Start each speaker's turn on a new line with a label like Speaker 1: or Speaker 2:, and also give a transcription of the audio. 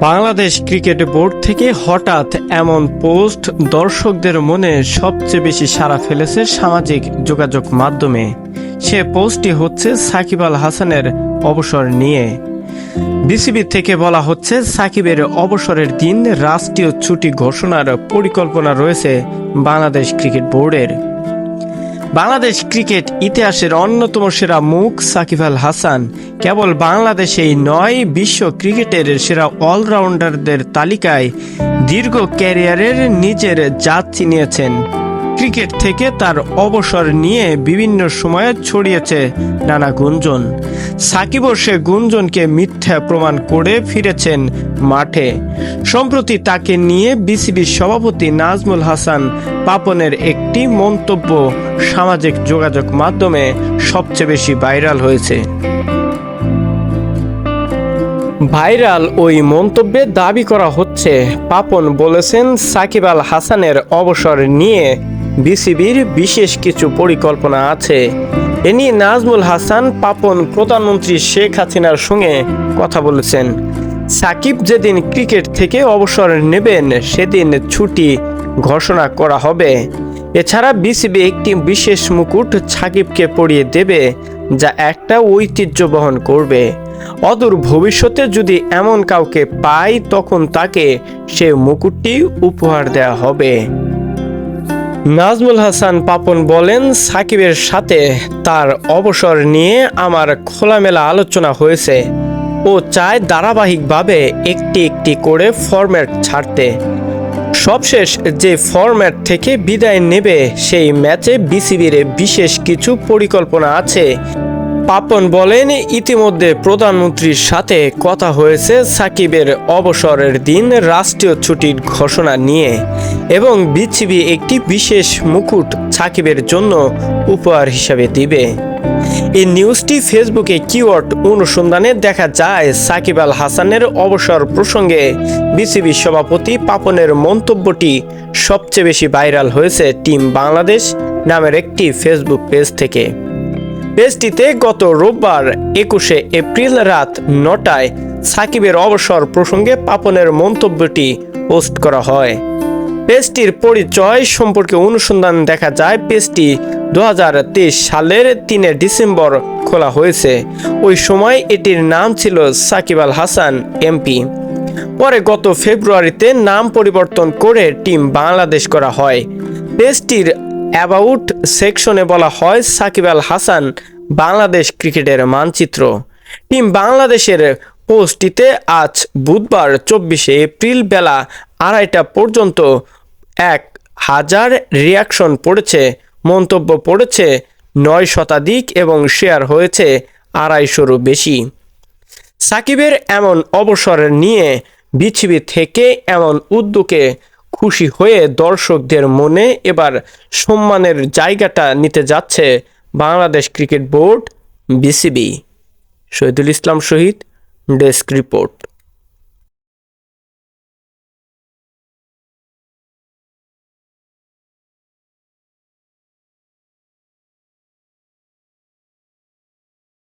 Speaker 1: Bangladesh cricket board থেকে হঠাৎ এমন পোস্ট দর্শকদের মনে সবচেয়ে বেশি সাড়া ফেলেছে সামাজিক যোগাযোগ মাধ্যমে। সে পোস্টটি হচ্ছে সাকিব আল হাসানের অবসর নিয়ে। বিসিবি থেকে বলা হচ্ছে, সাকিবের অবসরের দিন রাষ্ট্রীয় ছুটি ঘোষণার পরিকল্পনা রয়েছে বাংলাদেশ ক্রিকেট বোর্ডের। বাংলাদেশ ক্রিকেট ইতিহাসের অন্যতম সেরা মুখ সাকিব আল হাসান। কেবল বাংলাদেশেই নয়, বিশ্ব ক্রিকেটের সেরা অলরাউন্ডারদের তালিকায় দীর্ঘ ক্যারিয়ারের নিজের জাত চিনিয়েছেন ক্রিকেট থেকে তার অবসর নিয়ে বিভিন্ন সময়ে ছড়িয়েছে নানা গুঞ্জন। সাকিবও সে গুঞ্জনকে মিথ্যা প্রমাণ করে ফিরেছেন মাঠে। সম্প্রতি তাকে নিয়ে বিসিবির সভাপতি নাজমুল হাসান পাপনের একটি মন্তব্য সামাজিক যোগাযোগ মাধ্যমে সবচেয়ে বেশি ভাইরাল হয়েছে। ভাইরাল ওই মন্তব্যে দাবি করা হচ্ছে, পাপন বলেছেন সাকিব আল হাসানের অবসর নিয়ে বিসিবির বিশেষ কিছু পরিকল্পনা আছে। এ নিয়ে নাজমুল হাসান, পাপন প্রধানমন্ত্রী শেখ হাসিনার সঙ্গে কথা বলেছেন। সাকিব যেদিন ক্রিকেট থেকে অবসর নেবেন, সেদিন ছুটি ঘোষণা করা হবে। এছাড়া বিসিবি একটি বিশেষ মুকুট সাকিবকে পরিয়ে দেবে, যা একটা ঐতিহ্য বহন করবে। অদূর ভবিষ্যতে যদি এমন কাউকে পাই, তখন তাকে সে মুকুটটি উপহার দেওয়া হবে। নাজমুল হাসান পাপন বলেন, সাকিবের সাথে তার অবসর নিয়ে আমার খোলামেলা আলোচনা হয়েছে। ও চায় ধারাবাহিকভাবে একটি একটি করে ফরম্যাট ছাড়তে। সবশেষ যে ফরম্যাট থেকে বিদায় নেবে, সেই ম্যাচে বিসিবির বিশেষ কিছু পরিকল্পনা আছে। পাপন বলেন, ইতিমধ্যে প্রধানমন্ত্রীর সাথে কথা হয়েছে সাকিবের অবসরের দিন রাষ্ট্রীয় ছুটির ঘোষণা নিয়ে এবং বিসিবি একটি বিশেষ মুকুট সাকিবের জন্য উপহার হিসাবে দিবে। এই নিউজটি ফেসবুকে কিওয়ার্ড অনুসন্ধানে দেখা যায়, সাকিব আল হাসানের অবসর প্রসঙ্গে বিসিবি সভাপতি পাপনের মন্তব্যটি সবচেয়ে বেশি ভাইরাল হয়েছে টিম বাংলাদেশ নামের একটি ফেসবুক পেজ থেকে। পেজটিতে গত রোববার একুশে এপ্রিল রাত নটায় সাকিবের অবসর প্রসঙ্গে পাপনের মন্তব্যটি পোস্ট করা হয়। পেজটির পরিচয় সম্পর্কে অনুসন্ধান দেখা যায়, পেজটি দু হাজার তেইশ সালের তিনে ডিসেম্বর খোলা হয়েছে। ওই সময় এটির নাম ছিল সাকিব আল হাসান, এমপি। পরে গত ফেব্রুয়ারিতে নাম পরিবর্তন করে টিম বাংলাদেশ করা হয়। পেজটির অ্যাবাউট সেকশনে বলা হয় সাকিব আল হাসান বাংলাদেশ ক্রিকেটের মানচিত্র। টিম বাংলাদেশের পোস্টটিতে আজ বুধবার চব্বিশে এপ্রিল বেলা আড়াইটা পর্যন্ত এক হাজার রিয়াকশন পড়েছে, মন্তব্য পড়েছে, নয় শতাধিক এবং শেয়ার হয়েছে আড়াইশোরও বেশি। সাকিবের এমন অবসর নিয়ে বিছিবি থেকে এমন উদ্যোগে খুশি হয়ে দর্শকদের মনে এবার সম্মানের জায়গাটা নিতে যাচ্ছে Bangladesh cricket board, BCB. Shahidul Islam Shahid, desk report.